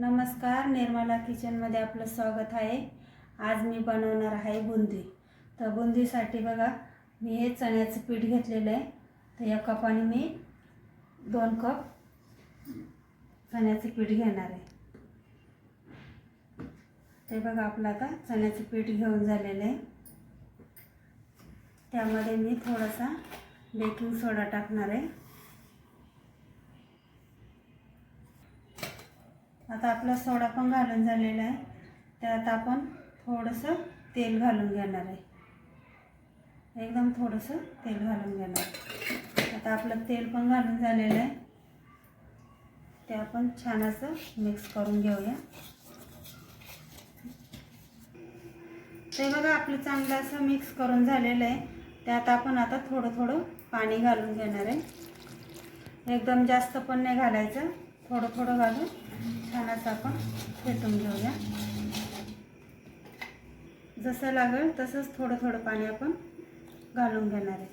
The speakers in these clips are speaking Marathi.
नमस्कार निर्मला किचनमध्ये आपलं स्वागत आहे. आज मी बनवणार आहे बुंदी. तर बुंदीसाठी बघा मी हे चण्याचं पीठ घेतलेलं आहे. तर या कपाने मी दोन कप चण्याचं पीठ घेणार आहे. ते बघा आपलं आता चण्याचं पीठ घेऊन झालेलं आहे. त्यामध्ये मी थोडासा बेकिंग सोडा टाकणार आहे. आता आपला सोडा पण घालून झालेला आहे. त्यात आपण थोडंसं तेल घालून घेणार आहे. एकदम थोडंसं तेल घालून घेणार आता आपलं तेल पण घालून झालेलं आहे. ते आपण छान असं मिक्स करून घेऊया. ते बघा आपलं चांगलं असं मिक्स करून झालेलं आहे. त्यात आपण आता थोडं थोडं पाणी घालून घेणार आहे. एकदम जास्त पण नाही घालायचं. थोडं थोडं घालून छान असं आपण फेटून घेऊया. जसं लागेल तसंच थोडं थोडं पाणी आपण घालून घेणार आहे.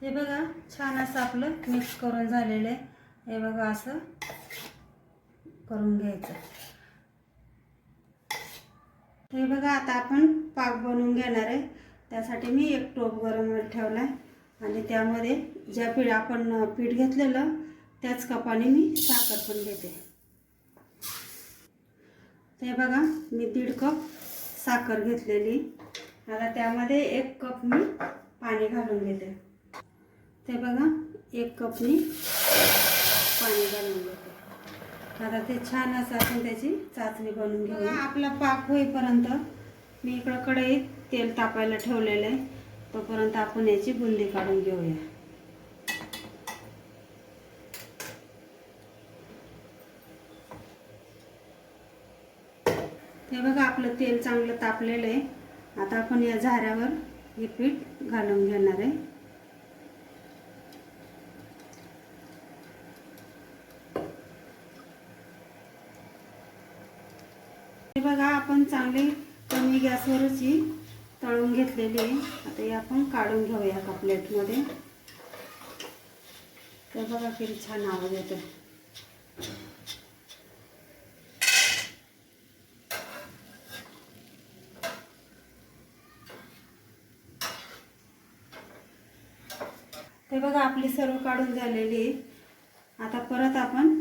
हे बघा छान असं आपलं मिक्स करून झालेलं आहे. हे बघा असं करून घ्यायचं. हे बघा आता आपण पाक बनवून घेणार आहे. त्यासाठी मी एक टोप गरम ठेवला आहे आणि त्यामध्ये ज्या पीठ आपण पीठ घेतलेलं त्याच कपाने मी साखर पण घेते. ते बघा मी दीड कप साखर घेतलेली. आता त्यामध्ये एक कप मी पाणी घालून घेते. ते बघा एक कप मी पाणी घालून घेते. आता ते छान असं आपण त्याची चाचणी बनवून घेऊया. आपला पाक होईपर्यंत मी इकडं कढईत तेल तापायला ठेवलेलं आहे. तोपर्यंत आपण याची बुंदी काढून घेऊया. हे बघा आपलं तेल चांगलं तापलेलं आहे. आता आपण या झाऱ्यावर हे पीठ घालून घेणार आहे. बघा आपण चांगली कमी गॅसवरच ही तळून घेतलेली आहे. आता हे आपण काढून घेऊया का प्लेटमध्ये. तर बघा किती छान आवाज येतो ते बघा आपली सर्व काढून झालेली आहे. आता परत आपण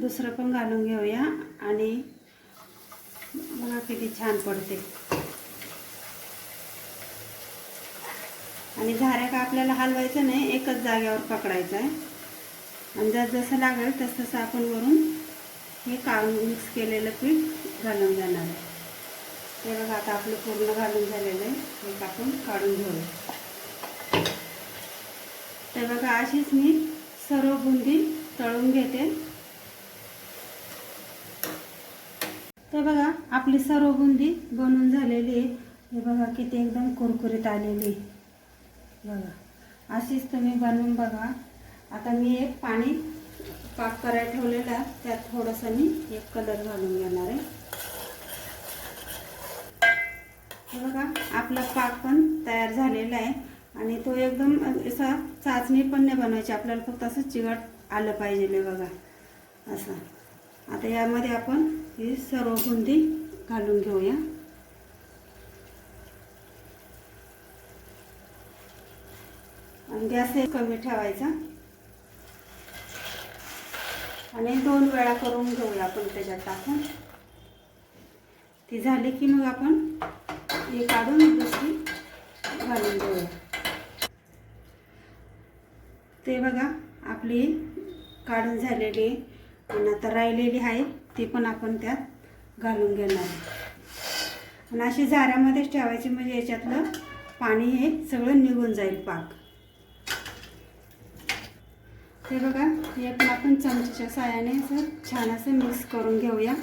दुसरं पण घालून घेऊया आणि बघा किती छान पडते. आणि झाऱ्या का आपल्याला हलवायचं नाही एकच जाग्यावर पकडायचं आहे. आणि जस जसं लागेल तसं तसं आपण वरून हे काढून मिक्स केलेलं पीठ घालून जाणार आहे. ते बघा आता आपलं पूर्ण घालून झालेलं आहे. एक आपण काढून घेऊ ते बघा अशीच मी सर्व बुंदी तळून घेते. ते बघा आपली सर्व बुंदी बनवून झालेली आहे. हे बघा किती एकदम कुरकुरीत आलेली आहे. बघा. अशीच तुम्ही बनवून बघा. आता मी एक पाणी पाक करायला ठेवलेला त्यात थोडंसं मी एक कलर घालून घेणार आहे. हे बघा आपला पाक पण तयार झालेला आहे. आणि तो एकदम असा चाचणी पण नाही बनवायची. आपल्याला फक्त असं चिकट आलं पाहिजे बघा. असं. आता यामध्ये आपण ही सर्व बुंदी घालून घेऊया. गॅस हे कमी ठेवायचा. आणि दोन वेळा करून घेऊया आपण त्याच्यात टाकून. ती झाली की मग आपण हे काढून दुसरी घालून घेऊया. ते बघा आपली काढून झालेली आणि आता राहिलेली आहे ती पण आपण त्यात घालून घेणार आणि अशी झाऱ्यामध्येच ठेवायची म्हणजे याच्यातलं पाणी हे सगळं निघून जाईल पाक. ते बघा हे पण आपण चमच्याच्या साह्याने असं छान असं मिक्स करून घेऊया.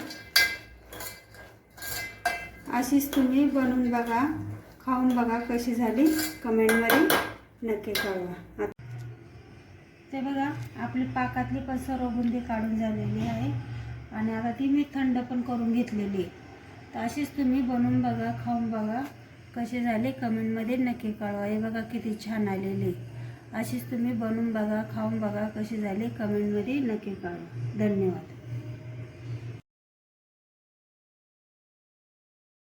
अशीच तुम्ही बनवून बघा खाऊन बघा कशी झाली. कमेंटमध्ये नक्की कळवा. ते बघा आपली पाकातली पण सर्व बुंदी काढून झालेली आहे. आणि आता ती मी थंड पण करून घेतलेली आहे. तर अशीच तुम्ही बनवून बघा खाऊन बघा कसे झाले. कमेंटमध्ये नक्की कळवा. हे बघा किती छान आलेली अशीच तुम्ही बनवून बघा खाऊन बघा कशी झाली. कमेंटमध्ये नक्की कळवा. धन्यवाद.